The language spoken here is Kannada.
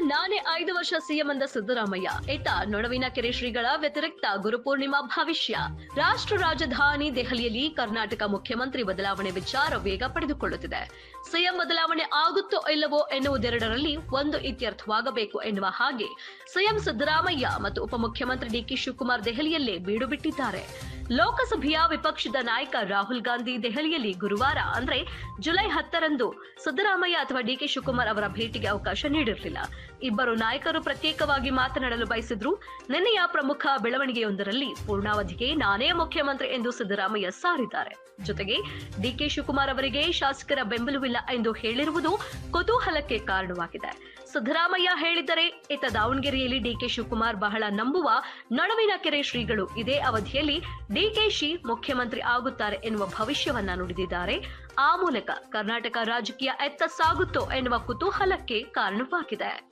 ನಾನೇ ಐದು ವರ್ಷ ಸಿಎಂ ಅಂದ ಸಿದ್ದರಾಮಯ್ಯ. ಇತ್ತ ನೊಡವಿನ ಕೆರೆ ಶ್ರೀಗಳ ವ್ಯತಿರಿಕ್ತ ಗುರುಪೂರ್ಣಿಮಾ ಭವಿಷ್ಯ. ರಾಷ್ಟ್ರ ರಾಜಧಾನಿ ದೆಹಲಿಯಲ್ಲಿ ಕರ್ನಾಟಕ ಮುಖ್ಯಮಂತ್ರಿ ಬದಲಾವಣೆ ವಿಚಾರ ವೇಗ ಪಡೆದುಕೊಳ್ಳುತ್ತಿದೆ. ಸಿಎಂ ಬದಲಾವಣೆ ಆಗುತ್ತೋ ಇಲ್ಲವೋ ಎನ್ನುವುದೆರಡರಲ್ಲಿ ಒಂದು ಇತ್ಯರ್ಥವಾಗಬೇಕು ಎನ್ನುವ ಹಾಗೆ ಸಿಎಂ ಸಿದ್ದರಾಮಯ್ಯ ಮತ್ತು ಉಪಮುಖ್ಯಮಂತ್ರಿ ಡಿಕೆ ಶಿವಕುಮಾರ್ ದೆಹಲಿಯಲ್ಲೇ ಬೀಡು ಬಿಟ್ಟಿದ್ದಾರೆ. ಲೋಕಸಭೆಯ ವಿಪಕ್ಷದ ನಾಯಕ ರಾಹುಲ್ ಗಾಂಧಿ ದೆಹಲಿಯಲ್ಲಿ ಗುರುವಾರ, ಅಂದ್ರೆ ಜುಲೈ ಹತ್ತರಂದು ಸಿದ್ದರಾಮಯ್ಯ ಅಥವಾ ಡಿಕೆ ಶಿವಕುಮಾರ್ ಅವರ ಭೇಟಿಗೆ ಅವಕಾಶ ನೀಡಿರಲಿಲ್ಲ. ಇಬ್ಬರು ನಾಯಕರು ಪ್ರತ್ಯೇಕವಾಗಿ ಮಾತನಾಡಲು ಬಯಸಿದ್ರು. ನಿನ್ನೆಯ ಪ್ರಮುಖ ಬೆಳವಣಿಗೆಯೊಂದರಲ್ಲಿ ಪೂರ್ಣಾವಧಿಗೆ ನಾನೇ ಮುಖ್ಯಮಂತ್ರಿ ಎಂದು ಸಿದ್ದರಾಮಯ್ಯ ಸಾರಿದ್ದಾರೆ. ಜೊತೆಗೆ ಡಿಕೆ ಶಿವಕುಮಾರ್ ಅವರಿಗೆ ಶಾಸಕರ ಬೆಂಬಲವಿಲ್ಲ ಎಂದು ಹೇಳಿರುವುದು ಕುತೂಹಲಕ್ಕೆ ಕಾರಣವಾಗಿದೆ. ಸಿದ್ದರಾಮಯ್ಯ ಹೇಳಿದರೆ ಇತ್ತ ದಾವಣಗೆರೆಯಲ್ಲಿ ಡಿಕೆ ಶಿವಕುಮಾರ್ ಬಹಳ ನಂಬುವ ನಡುವಿನ ಕೆರೆ ಶ್ರೀಗಳು ಇದೇ ಅವಧಿಯಲ್ಲಿ ಡಿಕೆಶಿ ಮುಖ್ಯಮಂತ್ರಿ ಆಗುತ್ತಾರೆ ಎನ್ನುವ ಭವಿಷ್ಯವನ್ನ ನುಡಿದಿದ್ದಾರೆ. ಆ ಮೂಲಕ ಕರ್ನಾಟಕ ರಾಜಕೀಯ ಎತ್ತ ಸಾಗುತ್ತೋ ಎನ್ನುವ ಕುತೂಹಲಕ್ಕೆ ಕಾರಣವಾಗಿದೆ.